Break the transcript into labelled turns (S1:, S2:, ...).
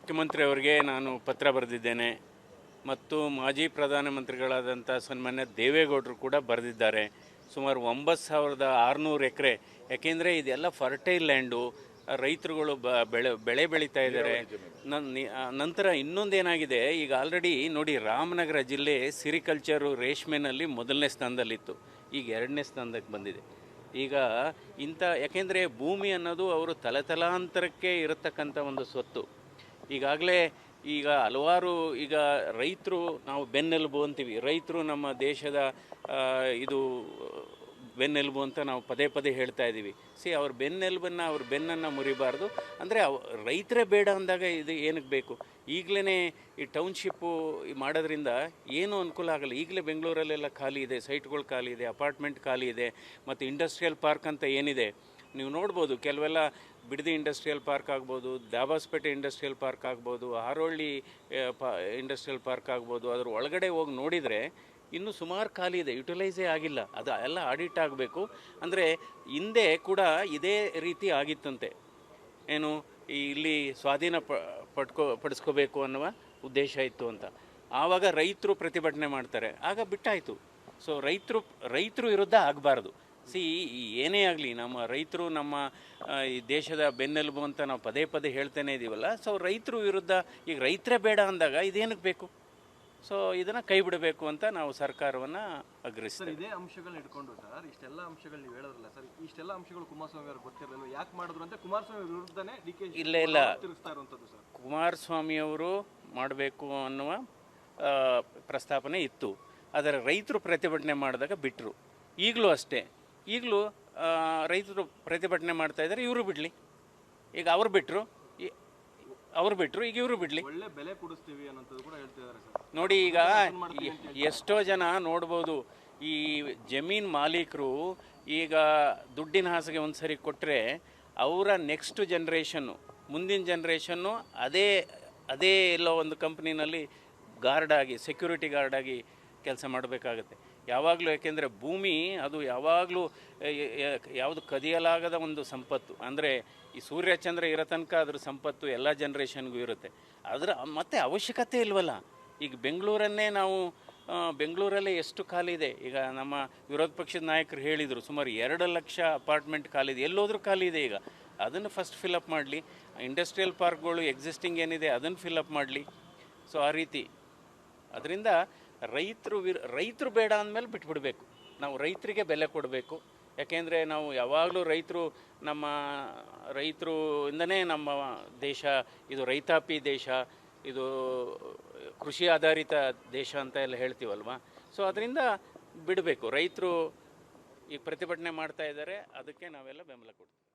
S1: ಮುಖ್ಯಮಂತ್ರಿಯವರಿಗೆ ನಾನು ಪತ್ರ ಬರೆದಿದ್ದೇನೆ ಮತ್ತು ಮಾಜಿ ಪ್ರಧಾನಮಂತ್ರಿಗಳಾದಂಥ ಸನ್ಮಾನ್ಯ ದೇವೇಗೌಡರು ಕೂಡ ಬರೆದಿದ್ದಾರೆ. ಸುಮಾರು ಒಂಬತ್ತು ಸಾವಿರದ ಆರುನೂರು ಎಕರೆ. ಯಾಕೆಂದರೆ ಇದೆಲ್ಲ ಫರ್ಟೈಲ್ ಲ್ಯಾಂಡು ರೈತರುಗಳು ಬ ಬೆಳೆ ಬೆಳೆ ಬೆಳೀತಾ ಇದ್ದಾರೆ. ನಂತರ ಇನ್ನೊಂದೇನಾಗಿದೆ ಈಗ ಆಲ್ರೆಡಿ ನೋಡಿ ರಾಮನಗರ ಜಿಲ್ಲೆ ಸಿರಿಕಲ್ಚರು ರೇಷ್ಮೆನಲ್ಲಿ ಮೊದಲನೇ ಸ್ಥಾನದಲ್ಲಿತ್ತು. ಈಗ ಎರಡನೇ ಸ್ಥಾನದಕ್ಕೆ ಬಂದಿದೆ. ಈಗ ಇಂಥ ಯಾಕೆಂದರೆ ಭೂಮಿ ಅನ್ನೋದು ಅವರು ತಲೆತಲಾಂತರಕ್ಕೆ ಇರತಕ್ಕಂಥ ಒಂದು ಸ್ವತ್ತು. ಈಗಾಗಲೇ ಈಗ ಹಲವಾರು ಈಗ ರೈತರು ನಾವು ಬೆನ್ನೆಲುಬು ಅಂತೀವಿ. ರೈತರು ನಮ್ಮ ದೇಶದ ಇದು ಬೆನ್ನೆಲುಬು ಅಂತ ನಾವು ಪದೇ ಪದೇ ಹೇಳ್ತಾ ಇದ್ದೀವಿ. ಸಿ, ಅವ್ರ ಬೆನ್ನೆಲುಬನ್ನು, ಅವ್ರ ಬೆನ್ನನ್ನು ಮುರಿಬಾರ್ದು. ಅಂದರೆ ಅವ, ರೈತರೇ ಬೇಡ ಅಂದಾಗ ಇದು ಏನಕ್ಕೆ ಬೇಕು? ಈಗಲೇ ಈ ಟೌನ್ಶಿಪ್ಪು ಮಾಡೋದ್ರಿಂದ ಏನೂ ಅನುಕೂಲ ಆಗಲ್ಲ. ಈಗಲೇ ಬೆಂಗಳೂರಲ್ಲೆಲ್ಲ ಖಾಲಿ ಇದೆ, ಸೈಟ್ಗಳು ಖಾಲಿ ಇದೆ, ಅಪಾರ್ಟ್ಮೆಂಟ್ ಖಾಲಿ ಇದೆ, ಮತ್ತು ಇಂಡಸ್ಟ್ರಿಯಲ್ ಪಾರ್ಕ್ ಅಂತ ಏನಿದೆ. ನೀವು ನೋಡ್ಬೋದು, ಕೆಲವೆಲ್ಲ ಬಿಡದಿ ಇಂಡಸ್ಟ್ರಿಯಲ್ ಪಾರ್ಕ್ ಆಗ್ಬೋದು, ದಾಬಾಸ್ಪೇಟೆ ಇಂಡಸ್ಟ್ರಿಯಲ್ ಪಾರ್ಕ್ ಆಗ್ಬೋದು, ಹಾರೋಳ್ಳಿ ಪಾ, ಇಂಡಸ್ಟ್ರಿಯಲ್ ಪಾರ್ಕ್ ಆಗ್ಬೋದು, ಅದರ ಒಳಗಡೆ ಹೋಗಿ ನೋಡಿದರೆ ಇನ್ನೂ ಸುಮಾರು ಖಾಲಿ ಇದೆ, ಯುಟಿಲೈಸೇ ಆಗಿಲ್ಲ. ಅದು ಎಲ್ಲ ಆಡಿಟ್ ಆಗಬೇಕು. ಅಂದರೆ ಹಿಂದೆ ಕೂಡ ಇದೇ ರೀತಿ ಆಗಿತ್ತಂತೆ. ಏನು ಇಲ್ಲಿ ಸ್ವಾಧೀನ ಪ, ಪಡ್ಕೋ, ಪಡಿಸ್ಕೋಬೇಕು ಅನ್ನುವ ಉದ್ದೇಶ ಇತ್ತು ಅಂತ. ಆವಾಗ ರೈತರು ಪ್ರತಿಭಟನೆ ಮಾಡ್ತಾರೆ. ಆಗ ಬಿಟ್ಟಾಯಿತು. ಸೊ ರೈತರು ರೈತರು ವಿರುದ್ಧ ಆಗಬಾರ್ದು. ಸಿ ಏನೇ ಆಗಲಿ ನಮ್ಮ ರೈತರು ನಮ್ಮ ಈ ದೇಶದ ಬೆನ್ನೆಲುಬು ಅಂತ ನಾವು ಪದೇ ಪದೇ ಹೇಳ್ತೇನೆ ಇದ್ದೀವಲ್ಲ ಸೊ ರೈತರು ವಿರುದ್ಧ ಈಗ ರೈತರೇ ಬೇಡ ಅಂದಾಗ ಇದೇನಕ್ಕೆ ಬೇಕು? ಸೊ ಇದನ್ನು ಕೈ ಬಿಡಬೇಕು ಅಂತ ನಾವು ಸರ್ಕಾರವನ್ನು
S2: ಸರ್
S1: ಅಗ್ರಹಿಸ್ತೇವೆ
S2: ಇದೇ ಅಂಶಗಳನ್ನ ಇಟ್ಕೊಂಡು ಸರ್ ಇಷ್ಟೆಲ್ಲ ಅಂಶಗಳು ನೀವು ಹೇಳೋದಿಲ್ಲ ಸರ್ ಇಷ್ಟೆಲ್ಲ ಅಂಶಗಳು ಕುಮಾರಸ್ವಾಮಿ ಅವ್ರಿಗೆ ಗೊತ್ತಿರಲಿಲ್ಲ ಯಾಕೆ ಮಾಡಿದ್ರು ಅಂತ ಕುಮಾರಸ್ವಾಮಿ ವಿರುದ್ಧನೇ ಡಿ ಕೆ
S1: ಇಲ್ಲ, ಇಲ್ಲ.
S2: ತಿರುಗಿಸ್ತಾ ಇರುವಂಥದ್ದು ಸರ್.
S1: ಕುಮಾರಸ್ವಾಮಿಯವರು ಮಾಡಬೇಕು ಅನ್ನುವ ಪ್ರಸ್ತಾಪನೆ ಇತ್ತು. ಆದರೆ ರೈತರು ಪ್ರತಿಭಟನೆ ಮಾಡಿದಾಗ ಬಿಟ್ಟರು ಈಗಲೂ ಅಷ್ಟೇ. ಈಗಲೂ ರೈತರು ಪ್ರತಿಭಟನೆ ಮಾಡ್ತಾ ಇದ್ದಾರೆ ಇವರು ಬಿಡಲಿ. ಈಗ ಅವ್ರು ಬಿಟ್ಟರು ಅವ್ರು ಬಿಟ್ಟರು ಈಗ ಇವರು ಬಿಡಲಿ.
S2: ಒಳ್ಳೆ ಬೆಲೆ ಕೊಡಿಸ್ತೀವಿ ಕೂಡ
S1: ನೋಡಿ ಈಗ ಎಷ್ಟೋ ಜನ ನೋಡ್ಬೋದು ಈ ಜಮೀನ್ ಮಾಲೀಕರು ಈಗ ದುಡ್ಡಿನ ಹಾಸಿಗೆ ಒಂದು ಸರಿ ಕೊಟ್ಟರೆ ಅವರ ನೆಕ್ಸ್ಟ್ ಜನ್ರೇಷನ್ನು ಮುಂದಿನ ಜನ್ರೇಷನ್ನು ಅದೇ ಅದೇ ಎಲ್ಲೋ ಒಂದು ಕಂಪ್ನಿನಲ್ಲಿ ಗಾರ್ಡಾಗಿ ಆಗಿ ಸೆಕ್ಯೂರಿಟಿ ಗಾರ್ಡ್ ಆಗಿ ಕೆಲಸ ಮಾಡಬೇಕಾಗತ್ತೆ. ಯಾವಾಗಲೂ ಯಾಕೆಂದರೆ ಭೂಮಿ ಅದು ಯಾವಾಗಲೂ ಯಾವುದು ಕದಿಯಲಾಗದ ಒಂದು ಸಂಪತ್ತು. ಅಂದರೆ ಈ ಸೂರ್ಯ, ಚಂದ್ರ, ಇರೋ ತನಕ ಅದ್ರ ಸಂಪತ್ತು ಎಲ್ಲ ಜನ್ರೇಷನ್ಗೂ ಇರುತ್ತೆ. ಅದರ ಮತ್ತೆ ಅವಶ್ಯಕತೆ ಇಲ್ವಲ್ಲ? ಈಗ ಬೆಂಗಳೂರನ್ನೇ ನಾವು ಬೆಂಗಳೂರಲ್ಲೇ ಎಷ್ಟು ಖಾಲಿ ಇದೆ? ಈಗ ನಮ್ಮ ವಿರೋಧ ಪಕ್ಷದ ನಾಯಕರು ಹೇಳಿದರು, ಸುಮಾರು ಎರಡು ಲಕ್ಷ ಅಪಾರ್ಟ್ಮೆಂಟ್ ಖಾಲಿ ಇದೆ. ಎಲ್ಲೋದ್ರೂ ಖಾಲಿ ಇದೆ ಈಗ. ಅದನ್ನು ಫಸ್ಟ್ ಫಿಲಪ್ ಮಾಡಲಿ. ಇಂಡಸ್ಟ್ರಿಯಲ್ ಪಾರ್ಕ್ಗಳು ಎಕ್ಸಿಸ್ಟಿಂಗ್ ಏನಿದೆ ಅದನ್ನು ಫಿಲಪ್ ಮಾಡಲಿ. ಸೊ ಆ ರೀತಿ. ಅದರಿಂದ ರೈತರು ವಿರ್, ರೈತರು ಬೇಡ ಅಂದಮೇಲೆ ಬಿಟ್ಬಿಡಬೇಕು. ನಾವು ರೈತರಿಗೆ ಬೆಲೆ ಕೊಡಬೇಕು. ಯಾಕೆಂದರೆ ನಾವು ಯಾವಾಗಲೂ ರೈತರು ನಮ್ಮ ರೈತರು ಇಂದನೇ ನಮ್ಮ ದೇಶ, ಇದು ರೈತಾಪಿ ದೇಶ, ಇದು ಕೃಷಿ ಆಧಾರಿತ ದೇಶ ಅಂತ ಎಲ್ಲ ಹೇಳ್ತೀವಲ್ವ? ಸೊ ಅದರಿಂದ ಬಿಡಬೇಕು. ರೈತರು ಈಗ ಪ್ರತಿಭಟನೆ ಮಾಡ್ತಾ ಇದ್ದಾರೆ. ಅದಕ್ಕೆ ನಾವೆಲ್ಲ ಬೆಂಬಲ ಕೊಡ್ತೀವಿ.